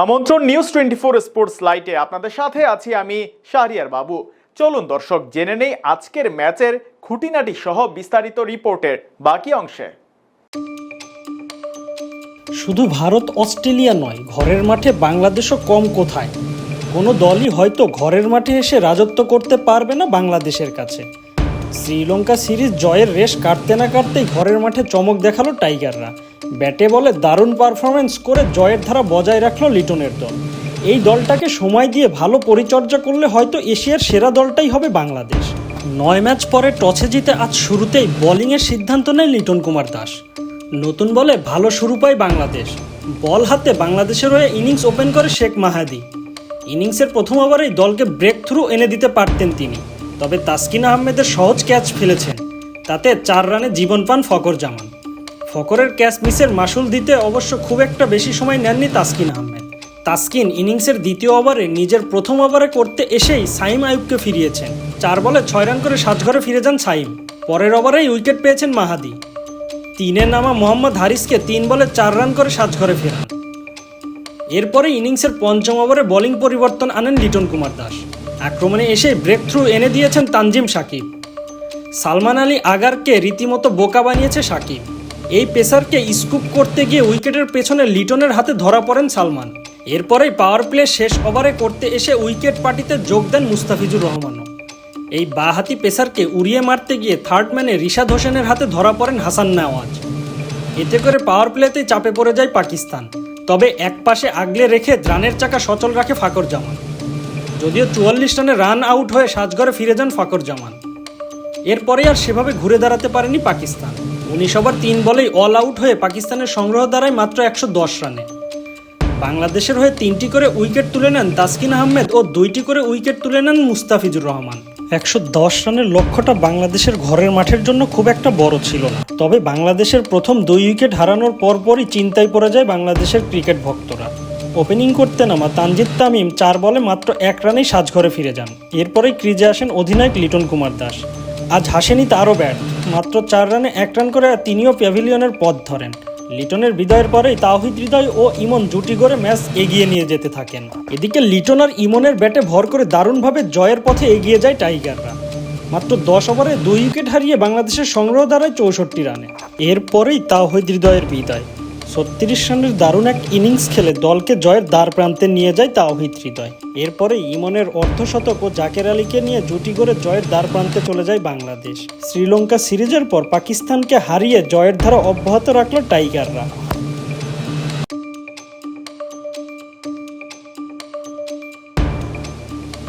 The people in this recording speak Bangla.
আমন্ত্রণ নিউজ টোয়েন্টি ফোর স্পোর্টস লাইটে আপনাদের সাথে আছি আমি শাহরিয়ার বাবু। চলুন দর্শক, জেনে নেই আজকের ম্যাচের খুঁটিনাটি সহ বিস্তারিত রিপোর্টের বাকি অংশে। শুধু ভারত, অস্ট্রেলিয়া নয়, ঘরের মাঠে বাংলাদেশও কম কোথায়? কোনো দলই হয়তো ঘরের মাঠে এসে রাজত্ব করতে পারবে না বাংলাদেশের কাছে। শ্রীলঙ্কা সিরিজ জয়ের রেশ কাটতে না কাটতেই ঘরের মাঠে চমক দেখাল টাইগাররা। ব্যাটে বলে দারুণ পারফরমেন্স করে জয়ের ধারা বজায় রাখল লিটনের দল। এই দলটাকে সময় দিয়ে ভালো পরিচর্যা করলে হয়তো এশিয়ার সেরা দলটাই হবে বাংলাদেশ। নয় ম্যাচ পরে টসে জিতে আজ শুরুতেই বোলিংয়ের সিদ্ধান্ত নেয় লিটন কুমার দাস। নতুন বলে ভালো শুরু পায় বাংলাদেশ। বল হাতে বাংলাদেশের হয়ে ইনিংস ওপেন করে শেখ মাহাদি। ইনিংসের প্রথম ওভারেই দলকে ব্রেক থ্রু এনে দিতে পারতেন তিনি। তবে তাসকিন আহমেদের সহজ ক্যাচ ফেলেছেন। তাতে চার রানে জীবন পান ফকর জামান। ফকরের ক্যাচ মিসের মাসুল দিতে অবশ্য খুব একটা বেশি সময় নেননি তাসকিন আহমেদ। তাসকিন ইনিংসের দ্বিতীয় ওভারে নিজের প্রথম ওভারে করতে এসেই সাইম আয়ুবকে ফিরিয়েছেন। চার বলে ছয় রান করে সাজঘরে ফিরে যান সাইম। পরের ওভারেই উইকেট পেয়েছেন মাহাদি। তিনে নামা মোহাম্মদ হারিসকে তিন বলে চার রান করে সাজঘরে ফেরান। এরপরে ইনিংসের পঞ্চম ওভারে বোলিং পরিবর্তন আনেন লিটন কুমার দাস। আক্রমণে এসে ব্রেক থ্রু এনে দিয়েছেন তানজিম সাকিব। সালমান আলী আগারকে রীতিমতো বোকা বানিয়েছে সাকিব। এই পেসারকে স্কুপ করতে গিয়ে উইকেটের পেছনে লিটনের হাতে ধরা পড়েন সালমান। এরপরেই পাওয়ার প্লে শেষ ওভারে করতে এসে উইকেট পার্টিতে যোগ দেন মুস্তাফিজুর রহমানও। এই বাহাতি পেসারকে উড়িয়ে মারতে গিয়ে থার্ড ম্যানে রিশাদ হোসেনের হাতে ধরা পড়েন হাসান নেওয়াজ। এতে করে পাওয়ার প্লেতেই চাপে পড়ে যায় পাকিস্তান। তবে এক পাশে আগলে রেখে রানের চাকা সচল রাখে ফাকর জামান যদিও চুয়াল্লিশ রানে রান আউট হয়ে সাজঘরে ফিরে যান ফাকর জামান এরপরে আর সেভাবে ঘুরে দাঁড়াতে পারেনি পাকিস্তান। উনিশ ওভার তিন বলেই অল আউট হয়ে পাকিস্তানের সংগ্রহ দাঁড়ায় মাত্র একশো দশ রানে। বাংলাদেশের হয়ে তিনটি করে উইকেট তুলে নেন তাসকিন আহমেদ ও দুইটি করে উইকেট তুলে নেন মুস্তাফিজুর রহমান। একশো দশ রানের লক্ষ্যটা বাংলাদেশের ঘরের মাঠের জন্য খুব একটা বড় ছিল না। তবে বাংলাদেশের প্রথম দুই উইকেট হারানোর পরপরই চিন্তায় পড়ে যায় বাংলাদেশের ক্রিকেট ভক্তরা। ওপেনিং করতে নামা তানজিদ তামিম চার বলে মাত্র এক রানেই সাজঘরে ফিরে যান। এরপরেই ক্রিজে আসেন অধিনায়ক লিটন কুমার দাস। আজ হাসেনি তারও ব্যাট। মাত্র চার রানে এক রান করে তিনিও প্যাভিলিয়নের পথ ধরেন। লিটনের বিদায়ের পরেই তাওহিদ হৃদয় ও ইমন জুটি করে ম্যাচ এগিয়ে নিয়ে যেতে থাকেন। এদিকে লিটন আর ইমনের ব্যাটে ভর করে দারুণভাবে জয়ের পথে এগিয়ে যায় টাইগাররা। মাত্র দশ ওভারে দুই উইকেট হারিয়ে বাংলাদেশের সংগ্রহ দাঁড়ায় চৌষট্টি রানে। এরপরেই তাওহিদ হৃদয়ের বিদায়। ছত্রিশ রানের দারুণ এক ইনিংস খেলে দলকে জয়ের দ্বার প্রান্তে নিয়ে যায় তাওহিদ হৃদয়। এরপরে ইমনের অর্ধশতক ও জাকের আলীকে নিয়ে জুটি করে জয়ের দ্বার প্রান্তে চলে যায় বাংলাদেশ। শ্রীলঙ্কা সিরিজের পর পাকিস্তানকে হারিয়ে জয়ের ধারা অব্যাহত রাখল টাইগাররা।